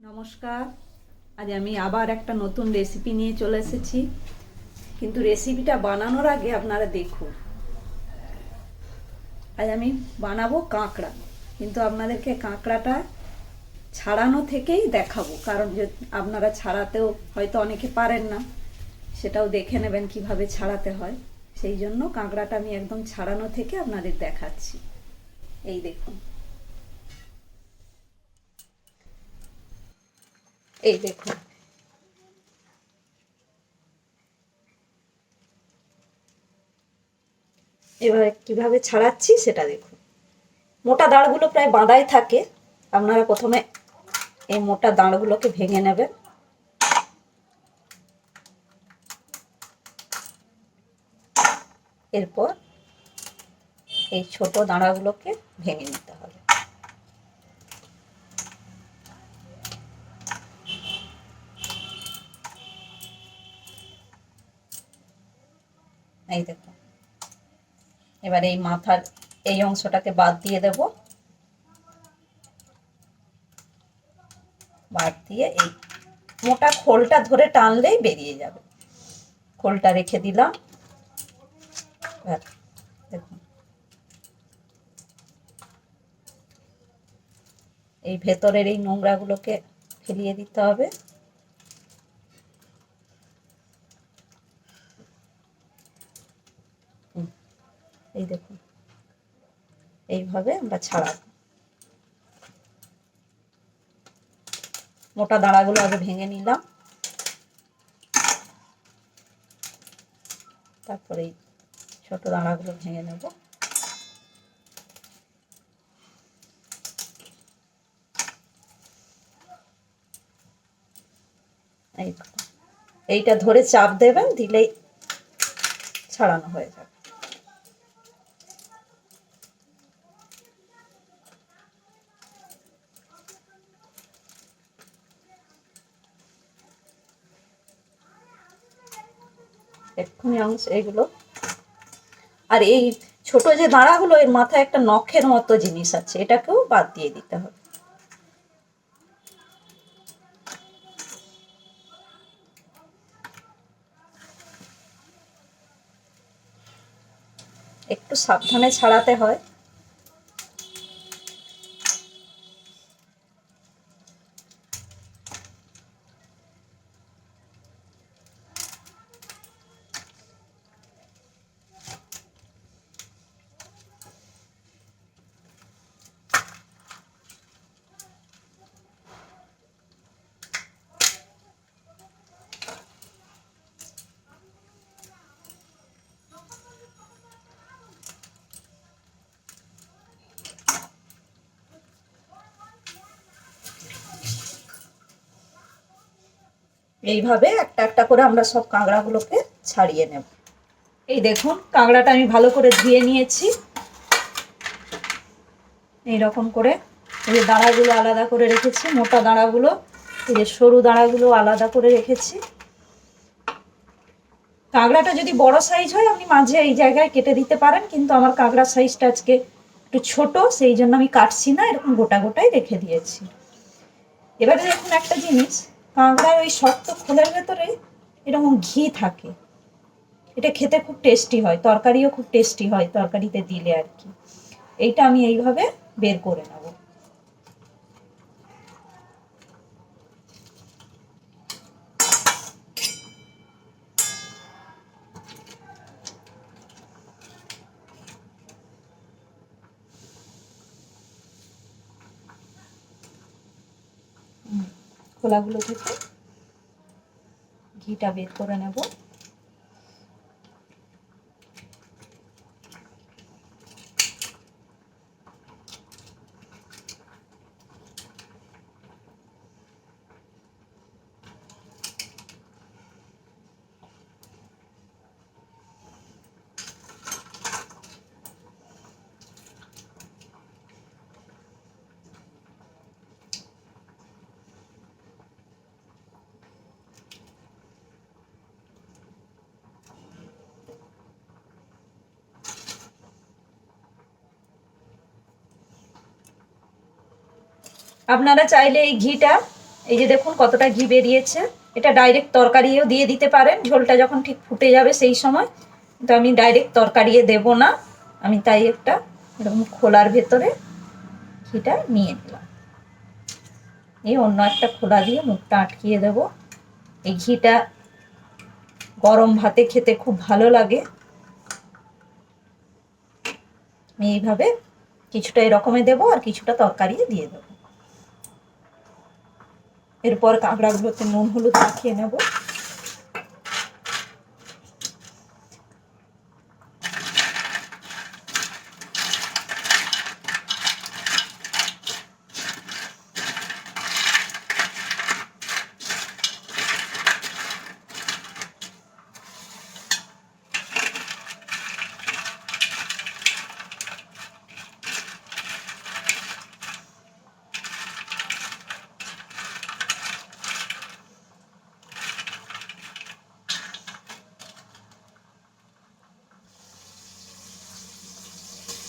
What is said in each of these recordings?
নমস্কার। আজ আমি আবার একটা নতুন রেসিপি নিয়ে চলে এসেছি। কিন্তু রেসিপিটা বানানোর আগে আপনারা দেখুন। আজ আমি বানাবো কাঁকড়া। কিন্তু আপনাদেরকে কাঁকড়াটা ছাড়ানো থেকেই দেখাবো। কারণ আপনারা ছাড়াতেও হয়তো অনেকে পারেন না। সেটাও দেখে নেবেন কীভাবে ছাড়াতে হয়। সেই জন্য কাঁকড়াটা আমি একদম ছাড়ানো থেকে আপনাদের দেখাচ্ছি। এই দেখুন। এই দেখুন। এবার কীভাবে ছাড়াচ্ছি সেটা দেখুন। মোটা দাঁড়গুলো প্রায় বাঁধাই থাকে। আপনারা প্রথমে এই মোটা দাঁড়গুলোকে ভেঙে নেবেন। এরপর এই ছোট দাঁড়াগুলোকে ভেঙে নিতে হবে। এই দেখুন এবার এই মাথার এই অংশটাকে বাদ দিয়ে দেব। বাদ দিয়ে এই মোটা খোলটা ধরে টানলেই বেরিয়ে যাবে। খোলটা রেখে দিলাম। এই ভেতরের এই নোংরাগুলোকে ফেলিয়ে দিতে হবে এই দেখুন এইভাবে আমরা ছাড়াবো মোটা দাঁড়াগুলো আগে ভেঙে নিলাম। তারপরে এই ছোট দাঁড়াগুলো ভেঙে নেব। এই এইটা ধরে চাপ দেবেন, দিলেই ছাড়ানো হয়ে যাবে। এক্ষুনি অংশ এগুলো। আর এই ছোট যে দাঁড়াগুলো, এর মাথায় একটা নখের মতো জিনিস আছে, এটাকেও বাদ দিয়ে দিতে হবে। একটু সাবধানে ছাড়াতে হয়। এইভাবে একটা একটা করে আমরা সব কাঁকড়াগুলোকে ছাড়িয়ে নেব। এই দেখুন, কাঁকড়াটা আমি ভালো করে ধুয়ে নিয়েছি। এই রকম করে এই যে দাঁড়াগুলো আলাদা করে রেখেছি, মোটা দাঁড়াগুলো, এই যে সরু দাঁড়াগুলো আলাদা করে রেখেছি। কাঁকড়াটা যদি বড় সাইজ হয়, আপনি মাঝে এই জায়গায় কেটে দিতে পারেন, কিন্তু আমার কাঁকড়ার সাইজটা আজকে একটু ছোট, সেই জন্য আমি কাটছি না, এরকম গোটা গোটাই রেখে দিয়েছি। এবারে দেখুন একটা জিনিস কাঁকড়ার ওই শক্ত খোলার ভেতরে এরকম ঘি থাকে। এটা খেতে খুব টেস্টি হয়, তরকারিও খুব টেস্টি হয় তরকারিতে দিলে আর কি। এইটা আমি এইভাবে বের করে নেব। খোলাগুলো থেকে ঘিটা বের করে নেব। আপনারা চাইলে এই ঘিটা, এই যে দেখুন কতটা ঘি বেরিয়েছে, এটা ডাইরেক্ট তরকারিও দিয়ে দিতে পারেন, ঝোলটা যখন ঠিক ফুটে যাবে সেই সময়, কিন্তু আমি ডাইরেক্ট তরকারিয়ে দেব না, আমি তাই একটা এরকম খোলার ভেতরে ঘিটা নিয়ে নিলাম। এই অন্য একটা খোলা দিয়ে মুখটা আটকিয়ে দেব। এই ঘিটা গরম ভাতে খেতে খুব ভালো লাগে। আমি এইভাবে কিছুটা এরকমে দেবো আর কিছুটা তরকারি দিয়ে দেবো। এরপর কাঁকড়াগুলোতে নুন হলুদ মাখিয়ে নেব।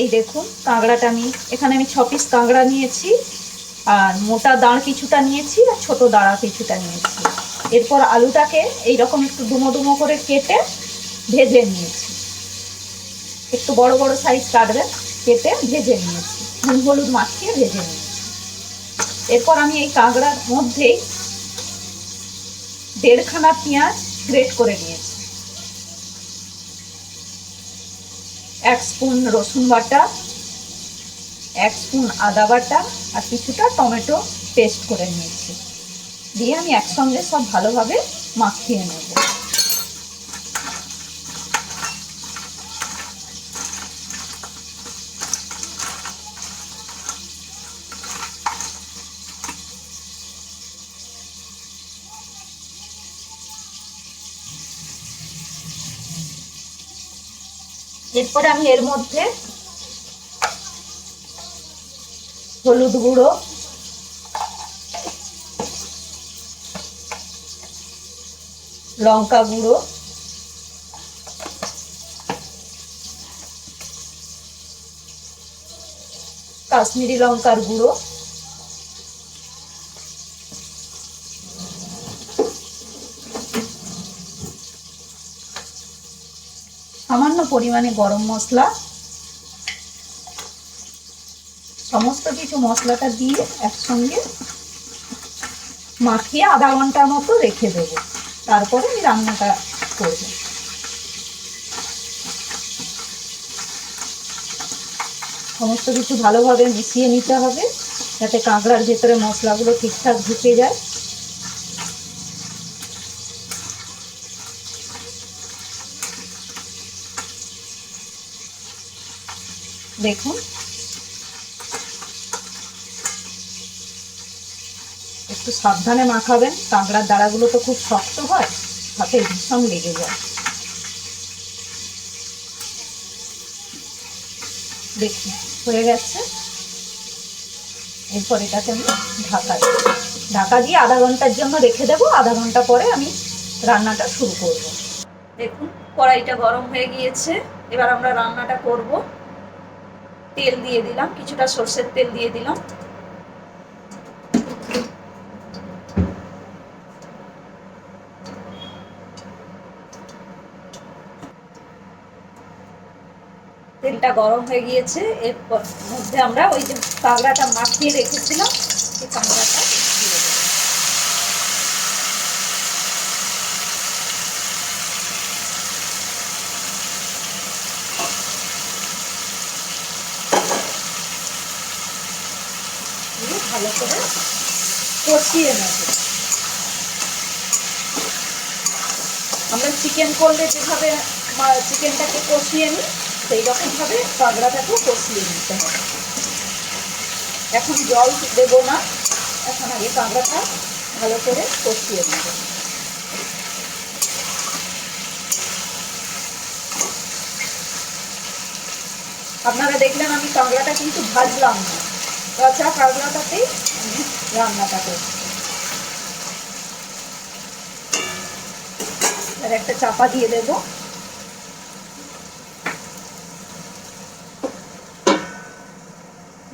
এই দেখুন, কাঁকড়াটা আমি, এখানে আমি ছ পিস কাঁকড়া নিয়েছি, আর মোটা দাঁড় কিছুটা নিয়েছি, আর ছোট দাঁড়া কিছুটা নিয়েছি। এরপর আলুটাকে এই রকম একটু ডুমো ডুমো করে কেটে ভেজে নিয়েছি। একটু বড় বড় সাইজ কাটবেন, কেটে ভেজে নিয়েছি। নুন, হলুদ মাখিয়ে ভেজে নিয়েছি। এরপর আমি এই কাঁকড়ার মধ্যেই দেড়খানা পেঁয়াজ গ্রেট করে নিয়েছি। এক স্পুন রসুন বাটা, এক স্পুন আদা বাটা আর কিছুটা টমেটো পেস্ট করে নিয়েছি। দিয়ে আমি একসঙ্গে সব ভালোভাবে মাখিয়ে নেব। এরপরে আমি এর মধ্যে হলুদ গুঁড়ো লঙ্কা গুঁড়ো কাশ্মীরি লঙ্কার গুঁড়ো সামান্য পরিমাণে গরম মশলা। সমস্ত কিছু মশলাটা দিয়ে একসঙ্গে মাখিয়ে আধা ঘণ্টার মতো রেখে দেবো। তারপরে আমি রান্নাটা করব। সমস্ত কিছু ভালোভাবে মিশিয়ে নিতে হবে, যাতে কাঁকড়ার ভেতরে মশলাগুলো ঠিকঠাক ঢুকে যায়। দেখুন। একটু সাবধানে মাখাবেন, কাঁকড়ার দাঁড়াগুলো তো খুব শক্ত হয় হাতে ভীষণ লেগে যায়। দেখুন, হয়ে গেছে। এরপর এটাকে আমি ঢাকা দিই। ঢাকা দিয়ে আধা ঘণ্টার জন্য রেখে দেবো, আধা ঘণ্টা পরে আমি রান্নাটা শুরু করব। দেখুন, কড়াইটা গরম হয়ে গিয়েছে। এবার আমরা রান্নাটা করব। তেল দিয়ে দিলাম, কিছুটা সর্ষের তেল দিয়ে দিলাম। তেলটা গরম হয়ে গিয়েছে, এরপর মধ্যে আমরা ওই যে কাঁকড়াটা মাখিয়ে রেখেছিলাম, সেই কাঁকড়াটা ভালো করে কষিয়ে নেব। আমরা চিকেন করলে যেভাবে চিকেনটাকে কষিয়ে নিই সেই রকমভাবে কাঁকড়াটাকেও কষিয়ে নিতে হবে। এখন জল দেবো না, এখন আগে কাঁকড়াটা ভালো করে কষিয়ে নেব। আপনারা দেখলেন আমি কাঁকড়াটা কিন্তু ভাজলাম না। কাঁচা কাঁকড়াটাতেই আমি রান্নাটা করছি। আর একটা চাপা দিয়ে দেবো।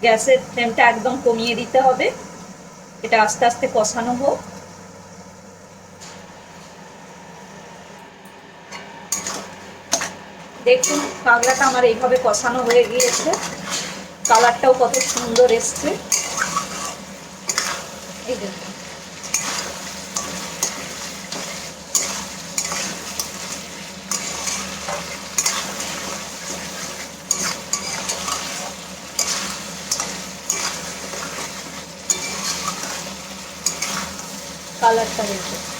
গ্যাসের ফ্লেমটা একদম কমিয়ে দিতে হবে। এটা আস্তে আস্তে কষানো হোক। দেখুন কাঁকড়াটা আমার এইভাবে কষানো হয়ে গিয়েছে। কালারটাও কত সুন্দর এসছে। কালারটা দেখুন।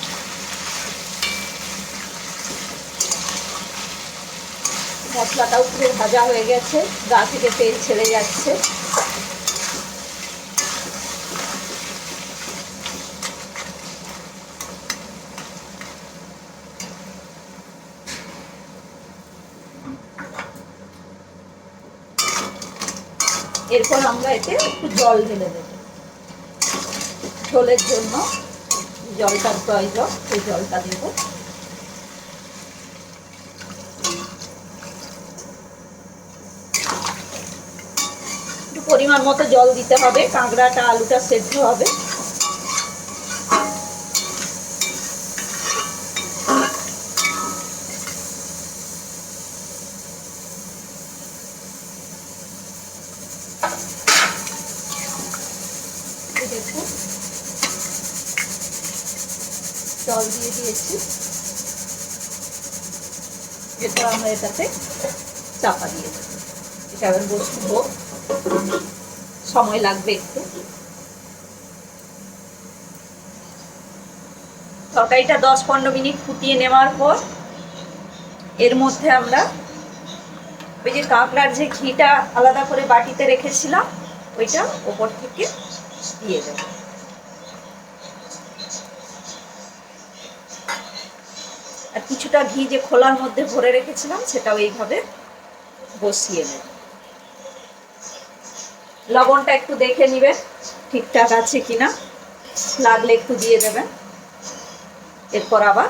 মশলাটাও পুরো ভাজা হয়ে গেছে, গা থেকে তেল ছেড়ে যাচ্ছে। এরপর আমরা এতে একটু জল ঢেলে দেব। ঝোলের জন্য জলটার প্রয়োজন, সেই জলটা দেবো। পরিমাণ মতো জল দিতে হবে, কাঁকড়াটা, আলুটা সেদ্ধ হবে। জল দিয়ে দিয়েছি। এটা আমরা এটাতে চাপা দিয়ে দেবো। এটা এবার বসবো সময় লাগবে একটু। তরকারিটা দশ পনেরো মিনিট ফুটিয়ে নেওয়ার পর এর মধ্যে আমরা ওই যে কাঁকড়ার যে ঘিটা আলাদা করে বাটিতে রেখেছিলাম, ওইটা ওপর থেকে দিয়ে দেব। আর কিছুটা ঘি যে খোলার মধ্যে ভরে রেখেছিলাম, সেটাও এইভাবে বসিয়ে নেব। লবণটা একটু দেখে নেবেন ঠিকঠাক আছে কিনা। লাগলে একটু দিয়ে দেবেন এরপর আবার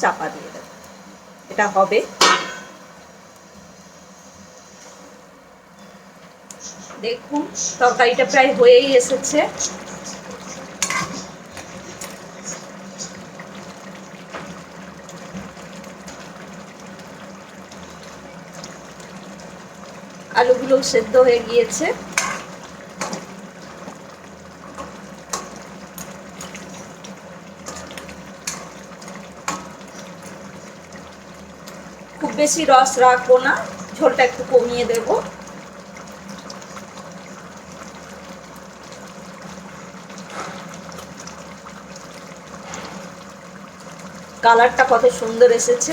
চাপা দিয়ে দেবেন এটা হবে। দেখুন, তরকারিটা প্রায় হয়েই এসেছে। আলুগুলো সেদ্ধ হয়ে গিয়েছে। খুব বেশি রস রাখব না, ঝোলটা একটু কমিয়ে দেব। কালারটা কত সুন্দর এসেছে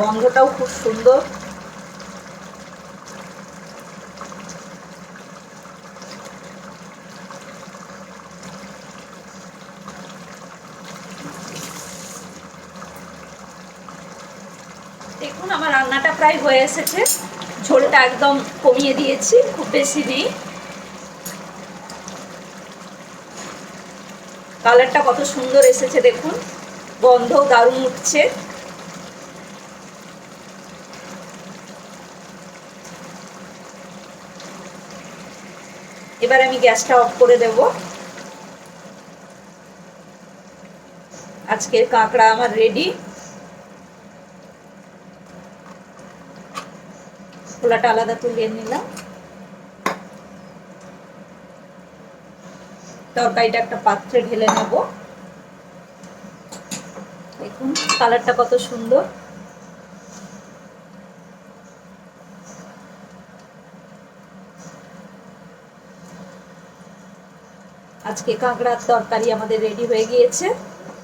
গন্ধটাও খুব সুন্দর। দেখুন, আমার রান্নাটা প্রায় হয়ে এসেছে। ঝোলটা একদম কমিয়ে দিয়েছি, খুব বেশি নেই। কালারটা কত সুন্দর এসেছে, দেখুন। গন্ধও দারুণ উঠছে। এবার আমি গ্যাসটা অফ করে দেব। আজকের কাঁকড়া আমার রেডি। খোলাটা আলাদা তুলে নিলাম। তরকারিটা একটা পাত্রে ঢেলে নেব। দেখুন, কালারটা কত সুন্দর। আজকে কাঁকড়ার তরকারি আমাদের রেডি হয়ে গিয়েছে।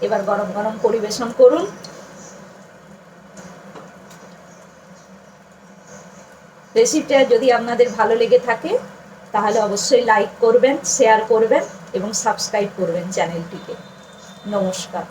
এবার গরম গরম পরিবেশন করুন। রেসিপিটা যদি আপনাদের ভালো লেগে থাকে, তাহলে অবশ্যই লাইক করবেন শেয়ার করবেন এবং সাবস্ক্রাইব করবেন চ্যানেলটিকে। নমস্কার।